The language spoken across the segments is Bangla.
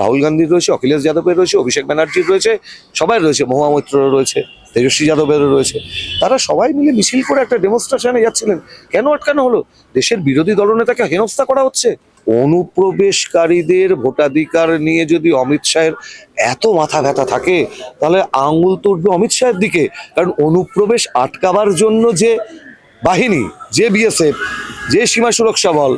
রাহুল গান্ধীর রয়েছে, অখিলেশ যাদবের রয়েছে, অভিষেক ব্যানার্জির রয়েছে, সবাই রয়েছে, মহুয়া মৈত্রর রয়েছে, তেজস্বী যাদবেরও রয়েছে। তারা সবাই মিলে মিছিল করে একটা ডেমনস্ট্রেশনে যাচ্ছিলেন। কেন আটকানো হলো? দেশের বিরোধী দলনেতাকে হেনস্থা করা হচ্ছে। অনুপ্রবেশকারীদের ভোটাধিকার নিয়ে যদি অমিত শাহের এত মাথা ব্যথা থাকে, তাহলে আঙুল তুলবে অমিত শাহের দিকে। কারণ অনুপ্রবেশ আটকাবার জন্য যে বাহিনী, যে বিএসএফ যে সীমা সুরক্ষা বল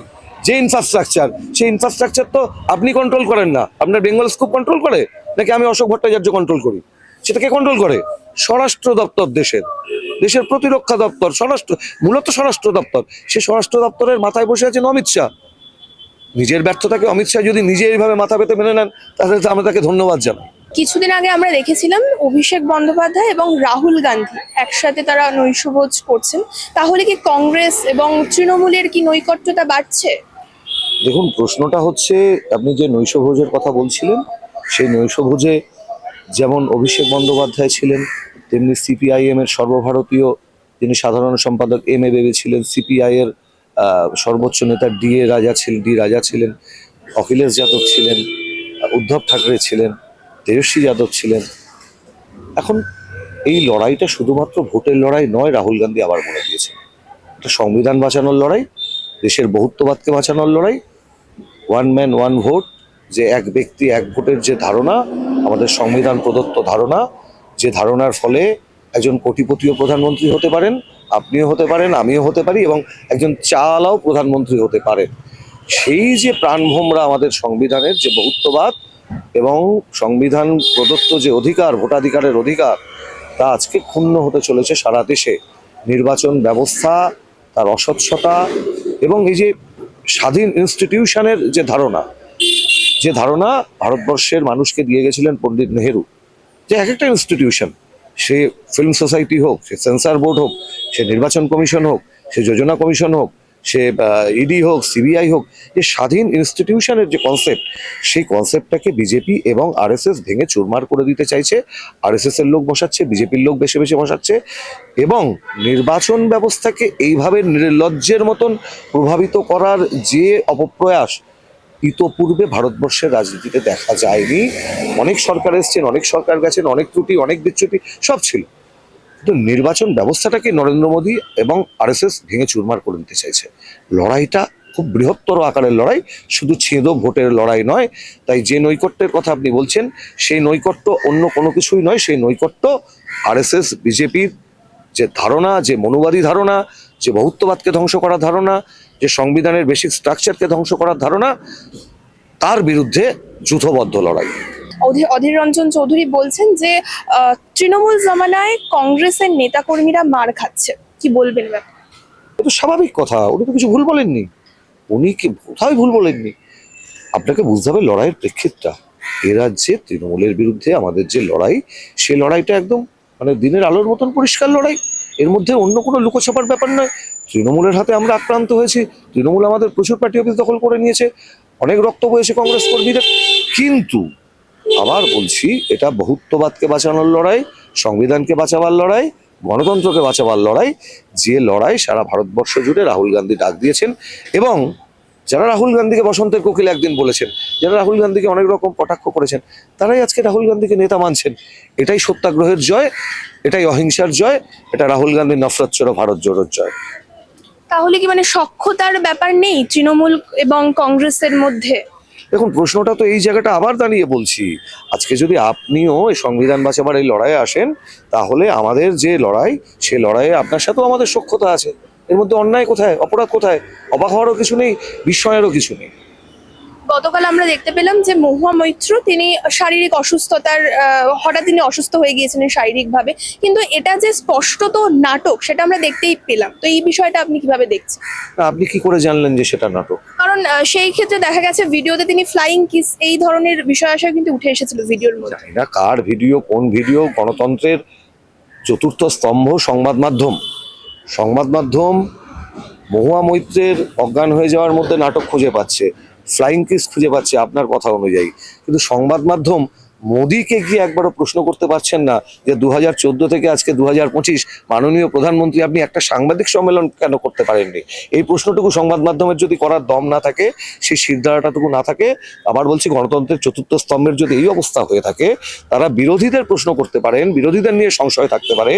যে ইনফ্রাস্ট্রাকচার সেই ইনফ্রাস্ট্রাকচার তো আপনি কন্ট্রোল করেন না। আপনার বেঙ্গল স্কুপ কন্ট্রোল করে, নাকি আমি অশোক ভট্টাচার্য কন্ট্রোল করি? সেটাকে কন্ট্রোল করে? স্বরাষ্ট্র দপ্তর দেশের। দেশের প্রতিরক্ষা দপ্তর, স্বরাষ্ট্র, মূলত স্বরাষ্ট্র দপ্তর। সে স্বরাষ্ট্র দপ্তরের মাথায় বসে আছেন অমিত শাহ। নিজের ব্যর্থতাকে অমিত শাহ যদি নিজে এইভাবে মাথা পেতে মেনে নেন, তাহলে তো আমরা তাকে ধন্যবাদ জানাই। কিছুদিন আগে আমরা দেখেছিলাম অভিষেক বন্দ্যোপাধ্যায় এবং রাহুল গান্ধী একসাথে তারা নৈশভোজ করছেন। তাহলে কি কংগ্রেস এবং তৃণমূলের কি নৈকট্যতা বাড়ছে? দেখুন, প্রশ্নটা হচ্ছে, আপনি যে নৈশভোজের কথা বলছিলেন, সেই নৈশভোজে যেমন অভিষেক বন্দ্যোপাধ্যায় ছিলেন, তেমনি সিপিআইএম এর সর্বভারতীয় যিনি সাধারণ সম্পাদক এম এ বেবে ছিলেন, সিপিআই এর সর্বোচ্চ নেতা ডি এ রাজা ছিলেন ডি রাজা ছিলেন, অখিলেশ যাদব ছিলেন, উদ্ধব ঠাকরে ছিলেন, তেজস্বী যাদব ছিলেন। এখন এই লড়াইটা শুধুমাত্র ভোটের লড়াই নয়, রাহুল গান্ধী আবার বলে দিয়েছেন। সংবিধান বাঁচানোর লড়াই, দেশের বহুত্ববাদকে বাঁচানোর লড়াই ওয়ান ম্যান ওয়ান ভোট যে এক ব্যক্তি, এক ভোটের যে ধারণা, আমাদের সংবিধান প্রদত্ত ধারণা, যে ধারণার ফলে একজন কোটিপতিও প্রধানমন্ত্রী হতে পারেন, আপনিও হতে পারেন, আমিও হতে পারি এবং একজন চালাও প্রধানমন্ত্রী হতে পারেন। সেই যে প্রাণভোমরা আমাদের সংবিধানের যে বহুত্ববাদ এবং সংবিধান প্রদত্ত যে অধিকার, ভোটাধিকারের অধিকার, তা আজকে ক্ষুণ্ণ হতে চলেছে সারা দেশে। নির্বাচন ব্যবস্থা, তার অস্বচ্ছতা এবং এই যে স্বাধীন ইনস্টিটিউশনের যে ধারণা যে ধারণা ভারতবর্ষের মানুষকে দিয়ে গেছিলেন পণ্ডিত নেহেরু, যে এক একটা ইনস্টিটিউশন সে ফিল্ম সোসাইটি হোক, সে সেন্সার বোর্ড হোক, সে নির্বাচন কমিশন হোক, সে যোজনা কমিশন হোক সে ইডি হোক সিবিআই হোক, যে স্বাধীন ইনস্টিটিউশনের যে কনসেপ্ট সেই কনসেপ্টটাকে বিজেপি এবং আরএসএস ভেঙে চুরমার করে দিতে চাইছে। আরএসএস এর লোক বসাচ্ছে বিজেপির লোক বেশি বেশি বসাচ্ছে এবং নির্বাচন ব্যবস্থাকে এইভাবে নির্লজ্জের মতন প্রভাবিত করার যে অপপ্রয়াস ইতোপূর্বে ভারতবর্ষের রাজনীতিতে দেখা যায়নি। অনেক সরকার এসছেন, অনেক সরকার গেছেন, অনেক ত্রুটি, অনেক বিচ্যুতি, সব ছিল। কিন্তু নির্বাচন ব্যবস্থাটাকে নরেন্দ্র মোদী এবং আরএসএস ভেঙে চুরমার করে দিতে চাইছে। লড়াইটা খুব বৃহত্তর আকারের লড়াই, শুধু ছেদো ভোটের লড়াই নয়, তাই যে নৈকট্যের কথা আপনি বলছেন, সেই নৈকট্য অন্য কোনো কিছুই নয়, সেই নৈকট্য আরএসএস, বিজেপির যে ধারণা, যে মনুবাদী ধারণা, যে বহুত্ববাদকে ধ্বংস করার ধারণা, যে সংবিধানের বেসিক স্ট্রাকচারকে ধ্বংস করার ধারণা, তার বিরুদ্ধে যুথবদ্ধ লড়াই। অধীর রঞ্জন চৌধুরী বলছেন যে তৃণমূল জমানায় কংগ্রেসের নেতাকর্মীরা মার খাচ্ছে। কি বলবেন তো স্বাভাবিক কথা। উনি তো কিছু ভুল বলেননি। উনি কি কোথায় ভুল বলেননি? আপনাকে বুঝতে হবে লড়াইয়ের প্রেক্ষিতটা। এ রাজ্যে তৃণমূলের বিরুদ্ধে আমাদের যে লড়াই, সে লড়াইটা একদম মানে দিনের আলোর মতন পরিষ্কার লড়াই। এর মধ্যে অন্য কোনো লুকোছাপার ব্যাপার নয়। তৃণমূলের হাতে আমরা আক্রান্ত হয়েছি। তৃণমূল আমাদের প্রচুর পার্টি অফিস দখল করে নিয়েছে। অনেক রক্ত বয়েছে কংগ্রেস কর্মীদের। কিন্তু আবার বলছি, এটা বহুত্ববাদকে বাঁচানোর লড়াই, সংবিধানকে বাঁচাবার লড়াই, গণতন্ত্রকে বাঁচাবার লড়াই, যে লড়াই সারা ভারতবর্ষ জুড়ে রাহুল গান্ধী ডাক দিয়েছেন এবং যারা রাহুল গান্ধীকে বসন্তের কোকিল একদিন বলেছেন, যারা রাহুল গান্ধীকে অনেক রকম কটাক্ষ করেছেন, তারাই আজকে রাহুল গান্ধীকে নেতা মানছেন। এটাই সত্যাগ্রহের জয়, এটাই অহিংসার জয়, এটা রাহুল গান্ধীর নফরত চোর, ভারত জোড়োর জয়। তাহলে কি মানে সক্ষতার ব্যাপার নেই তৃণমূল এবং কংগ্রেসের মধ্যে? দেখুন, প্রশ্নটা তো এই জায়গাটা আবার দাঁড়িয়ে বলছি। আজকে যদি আপনিও এই সংবিধান বাঁচাবার এই লড়াইয়ে আসেন, তাহলে আমাদের যে লড়াই, সে লড়াইয়ে আপনার সাথেও আমাদের সক্ষতা আছে। এর মধ্যে অন্যায় কোথায়? অপরাধ কোথায়? অবাক হওয়ারও কিছু নেই, বিস্ময়েরও কিছু নেই। গতকাল আমরা দেখতে পেলাম যে মহুয়া মৈত্র তিনি শারীরিক অসুস্থতার হঠাৎ তিনি অসুস্থ হয়ে গিয়েছিলেন শারীরিকভাবে। কিন্তু এটা যে স্পষ্টত নাটক সেটা আমরা দেখতেই পেলাম। তো এই বিষয়টা আপনি কীভাবে দেখছেন? আপনি কি করে জানলেন যে সেটা নাটক? কারণ সেই ক্ষেত্রে দেখা গেছে ভিডিওতে তিনি ফ্লাইং কিস এই ধরনের বিষয় আশা কিন্তু উঠে এসেছিল ভিডিওর মধ্যে। না কার ভিডিও কোন ভিডিও গণতন্ত্রের চতুর্থ স্তম্ভ সংবাদ মাধ্যম। সংবাদ মাধ্যম মহুয়া মৈত্রের অজ্ঞান হয়ে যাওয়ার মধ্যে নাটক খুঁজে পাচ্ছে। ফ্লাইং কিস খুঁজে পাচ্ছে আপনার কথা অনুযায়ী। কিন্তু সংবাদ মাধ্যম মোদীকে গিয়ে একবারও প্রশ্ন করতে পারছেন না যে দু হাজার চোদ্দ থেকে আজকে দু হাজার পঁচিশ মাননীয় প্রধানমন্ত্রী আপনি একটা সাংবাদিক সম্মেলন কেন করতে পারেননি? এই প্রশ্নটুকু সংবাদ মাধ্যমের যদি করার দম না থাকে, সেই শিরদাঁড়াটাটুকু না থাকে, আবার বলছি গণতন্ত্রের চতুর্থ স্তম্ভের যদি এই অবস্থা হয়ে থাকে, তারা বিরোধীদের প্রশ্ন করতে পারেন, বিরোধীদের নিয়ে সংশয় থাকতে পারে।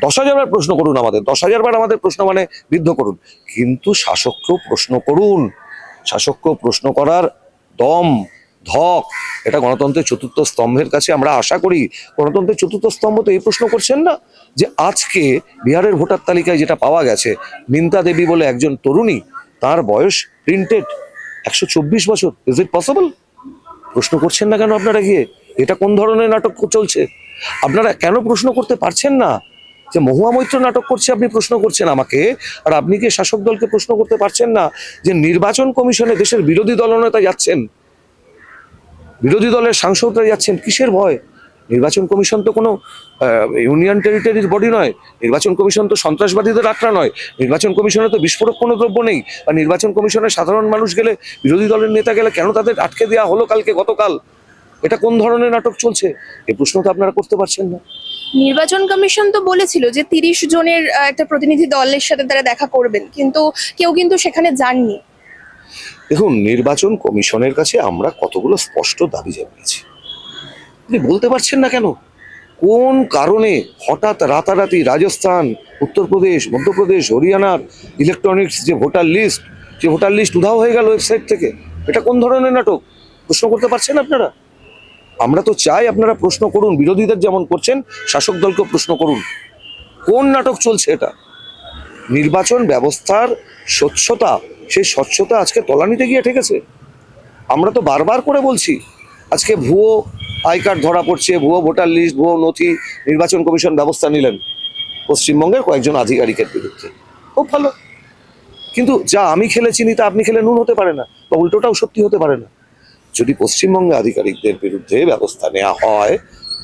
দশ হাজার বার প্রশ্ন করুন আমাদের দশ হাজার বার আমাদের প্রশ্ন মানে বিদ্ধ করুন। কিন্তু শাসককেও প্রশ্ন করুন। শাসককেও প্রশ্ন করার দম, ধক, এটা গণতন্ত্রের চতুর্থ স্তম্ভের কাছে আমরা আশা করি। গণতন্ত্রের চতুর্থ স্তম্ভ তো এই প্রশ্ন করছেন না? যে আজকে বিহারের ভোটার তালিকায় যেটা পাওয়া গেছে, মিন্তা দেবী বলে একজন তরুণী, তার বয়স প্রিন্টেড একশো চব্বিশ বছর। ইজ ইট পসিবল প্রশ্ন করছেন না কেন আপনারা গিয়ে? এটা কোন ধরনের নাটক চলছে? আপনারা কেন প্রশ্ন করতে পারছেন না? যে মহুয়া মৈত্র নাটক করছে, আপনি প্রশ্ন করছেন আমাকে, আর আপনি কি শাসক দলকে প্রশ্ন করতে পারছেন না যে নির্বাচন কমিশনে দেশের বিরোধী দলনেতা যাচ্ছেন? বিরোধী দলের সাংসদরা যাচ্ছেন, কিসের ভয়? নির্বাচন কমিশন তো কোনো ইউনিয়ন টেরিটরির বডি নয়, নির্বাচন কমিশন তো সন্ত্রাসবাদীদের আটরা নয়, নির্বাচন কমিশনে তো বিস্ফোরক কোনো দ্রব্য নেই, আর নির্বাচন কমিশনে সাধারণ মানুষ গেলে, বিরোধী দলের নেতা গেলে কেন তাদের আটকে দেওয়া হলো কালকে, গতকাল? এটা কোন ধরনের নাটক চলছে? এই প্রশ্ন তো আপনারা করতে পারছেন না। নির্বাচন কমিশন তো বলেছিল যে তিরিশ জনের একটা প্রতিনিধি দলের সাথে তারা দেখা করবেন কিন্তু কেউ কিন্তু সেখানে যাননি। দেখুন নির্বাচন কমিশনের কাছে আমরা কতগুলো স্পষ্ট দাবি জানিয়েছি। আপনি বলতে পারছেন না কেন? কোন কারণে হঠাৎ রাতারাতি রাজস্থান উত্তরপ্রদেশ মধ্যপ্রদেশ হরিয়ানার ইলেকট্রনিক্স যে ভোটার লিস্ট যে ভোটার লিস্ট উধাও হয়ে গেল ওয়েবসাইট থেকে এটা কোন ধরনের নাটক? প্রশ্ন করতে পারছেন আপনারা? আমরা তো চাই আপনারা প্রশ্ন করুন, বিরোধীদের যেমন করছেন, শাসক দলকে প্রশ্ন করুন। কোন নাটক চলছে এটা? নির্বাচন ব্যবস্থার স্বচ্ছতা, সেই স্বচ্ছতা আজকে তলানিতে গিয়ে ঠেকেছে। আমরা তো বারবার করে বলছি, আজকে ভুয়ো আই কার্ড ধরা পড়ছে, ভুয়ো ভোটার লিস্ট, ভুয়ো নথি, নির্বাচন কমিশন ব্যবস্থা নিলেন। পশ্চিমবঙ্গের কয়েকজন আধিকারিকের বিরুদ্ধে। খুব ভালো। কিন্তু যা আমি খেলে চিনি তা আপনি খেলে নুন হতে পারে না, বা উল্টোটাও সত্যি হতে পারে না। যদি পশ্চিমবঙ্গে আধিকারিকদের বিরুদ্ধে ব্যবস্থা নেওয়া হয়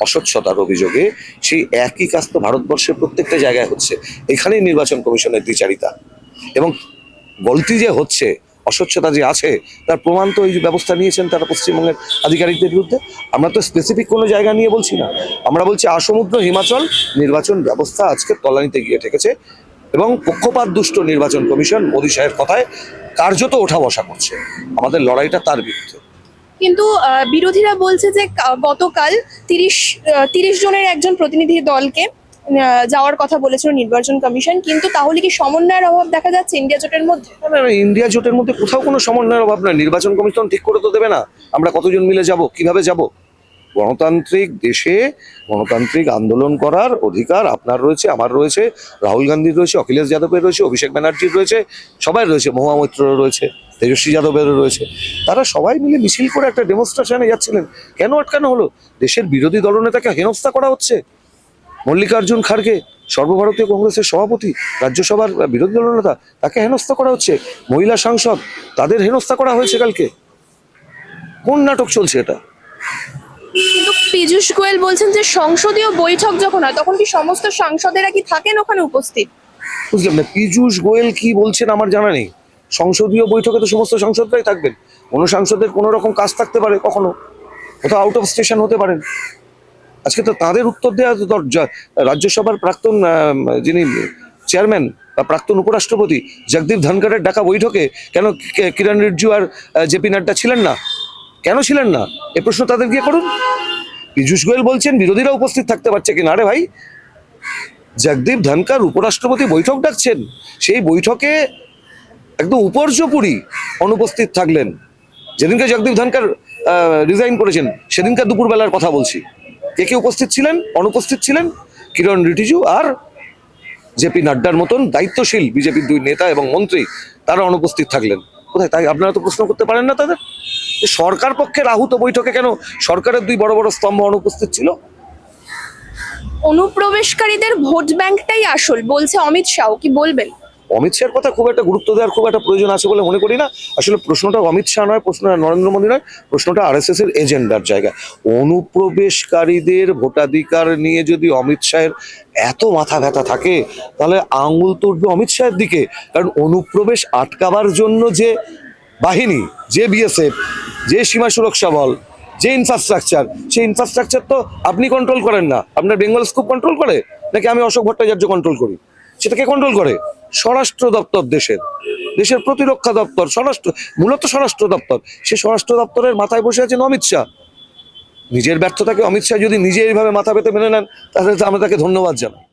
অস্বচ্ছতার অভিযোগে, সেই একই কাজ তো ভারতবর্ষের প্রত্যেকটা জায়গায় হচ্ছে। এখানেই নির্বাচন কমিশনের দ্বিচারিতা। এবং গলতি যে হচ্ছে অস্বচ্ছতা যে আছে, তার প্রমাণ তো এই ব্যবস্থা নিয়েছেন তারা পশ্চিমবঙ্গের আধিকারিকদের বিরুদ্ধে। আমরা তো স্পেসিফিক কোনো জায়গা নিয়ে বলছি না। আমরা বলছি আসমুদ্র হিমাচল নির্বাচন ব্যবস্থা আজকে তলানিতে গিয়ে ঠেকেছে এবং পক্ষপাত দুষ্ট নির্বাচন কমিশন মোদী সাহেব কথায় কার্যত ওঠা বসা করছে। আমাদের লড়াইটা তার বিরুদ্ধে। কিন্তু বিরোধীরা বলছে যে গতকাল তিরিশ তিরিশ জনের একজন প্রতিনিধি দলকে যাওয়ার কথা বলেছিল নির্বাচন কমিশন। কিন্তু তাহলে কি সমন্বয়ের অভাব দেখা যাচ্ছে ইন্ডিয়া জোটের মধ্যে? ইন্ডিয়া জোটের মধ্যে কোথাও কোনো সমন্বয়ের অভাব নয়। নির্বাচন কমিশন ঠিক করে তো দেবে না। আমরা কতজন মিলে যাব? কীভাবে যাব? গণতান্ত্রিক দেশে গণতান্ত্রিক আন্দোলন করার অধিকার আপনার রয়েছে, আমার রয়েছে, রাহুল গান্ধীর রয়েছে, অখিলেশ যাদবের রয়েছে, অভিষেক ব্যানার্জির রয়েছে, সবাই রয়েছে, মহুয়া মৈত্রর রয়েছে, তেজস্বী যাদবেরও রয়েছে। তারা সবাই মিলে মিছিল করে একটা ডেমনস্ট্রেশনে যাচ্ছিলেন। কেন আটকানো হলো? দেশের বিরোধী দলনেতাকে হেনস্থা করা হচ্ছে। মল্লিকার্জুন খাড়গে, সর্বভারতীয় কংগ্রেসের সভাপতি, রাজ্যসভার বিরোধী দলনেতা, তাকে হেনস্থা করা হচ্ছে। মহিলা সাংসদ, তাদের হেনস্থা করা হয়েছে কালকে। কোন নাটক চলছে এটা? কিন্তু পীযূষ গোয়েল বলছেন যে সংসদীয় বৈঠক যখন হয়, তখন কি সমস্ত সাংসদেরা কি থাকেন ওখানে উপস্থিত? বুঝলাম না, পীযূষ গোয়েল কি বলছেন আমার জানা নেই। সংসদীয় বৈঠকে তো সমস্ত সাংসদরাই থাকবেন। কোনো সাংসদের কোনো রকম কাজ থাকতে পারে কখনো? কোথাও আউট অফ স্টেশন হতে পারেন। আজকে তো তাদের উত্তর দেওয়া তো রাজ্যসভার প্রাক্তন যিনি চেয়ারম্যান বা প্রাক্তন উপরাষ্ট্রপতি জগদীপ ধনখড়ের ডাকা বৈঠকে কেন কিরণ রিজিজু আর জেপি নাড্ডা ছিলেন না? কেন ছিলেন না? এ প্রশ্ন তাদের গিয়ে করুন। পীযূষ গোয়েল বলছেন, বিরোধীরা উপস্থিত থাকতে পারছে কিনা? আরে ভাই, জগদীপ ধনকর উপরাষ্ট্রপতি বৈঠক ডাকছেন। সেই বৈঠকে একদম উপর্যপুরি অনুপস্থিত থাকলেন। যেদিনকে জগদীপ ধনকর রিজাইন করেছেন, সেদিনকার দুপুরবেলার কথা বলছি। কে কে উপস্থিত ছিলেন? অনুপস্থিত ছিলেন কিরণ রিটিজু আর জেপি নাড্ডার মতন দায়িত্বশীল বিজেপির দুই নেতা এবং মন্ত্রী, তারা অনুপস্থিত থাকলেন। কোথায়? তাই আপনারা তো প্রশ্ন করতে পারেন না তাদের? সরকার পক্ষের আহুত বৈঠকে কেন সরকারের দুই বড় বড় স্তম্ভ অনুপস্থিত ছিল? অনুপ্রবেশকারীদের ভোট ব্যাংকটাই আসল, বলছে অমিত শাহ, কি বলবেন? অমিত শাহের কথা খুব একটা গুরুত্ব দেওয়ার খুব একটা প্রয়োজন আছে বলে মনে করি না। আসলে প্রশ্নটা অমিত শাহ নয়, প্রশ্নটা নরেন্দ্র মোদী নয়, প্রশ্নটা আরএসএস এর এজেন্ডার জায়গা অনুপ্রবেশকারীদের ভোটাধিকার নিয়ে যদি অমিত শাহের এত মাথা ব্যথা থাকে, তাহলে আঙুল তো উঠবে অমিত শাহের দিকে। কারণ অনুপ্রবেশ আটকাবার জন্য যে বাহিনী, যে বিএসএফ যে সীমা সুরক্ষা বল, যে ইনফ্রাস্ট্রাকচার সেই ইনফ্রাস্ট্রাকচার তো আপনি কন্ট্রোল করেন না। আপনার বেঙ্গল স্কুপ কন্ট্রোল করে? নাকি আমি অশোক ভট্টাচার্য কন্ট্রোল করি? সেটাকে কন্ট্রোল করে? স্বরাষ্ট্র দপ্তর দেশের। দেশের প্রতিরক্ষা দপ্তর, স্বরাষ্ট্র, মূলত স্বরাষ্ট্র দপ্তর। সে স্বরাষ্ট্র দপ্তরের মাথায় বসে আছেন অমিত শাহ। নিজের ব্যর্থতাকে অমিত শাহ যদি নিজে এইভাবে মাথা পেতে মেনে নেন, তাহলে আমরা তাকে ধন্যবাদ জানাই।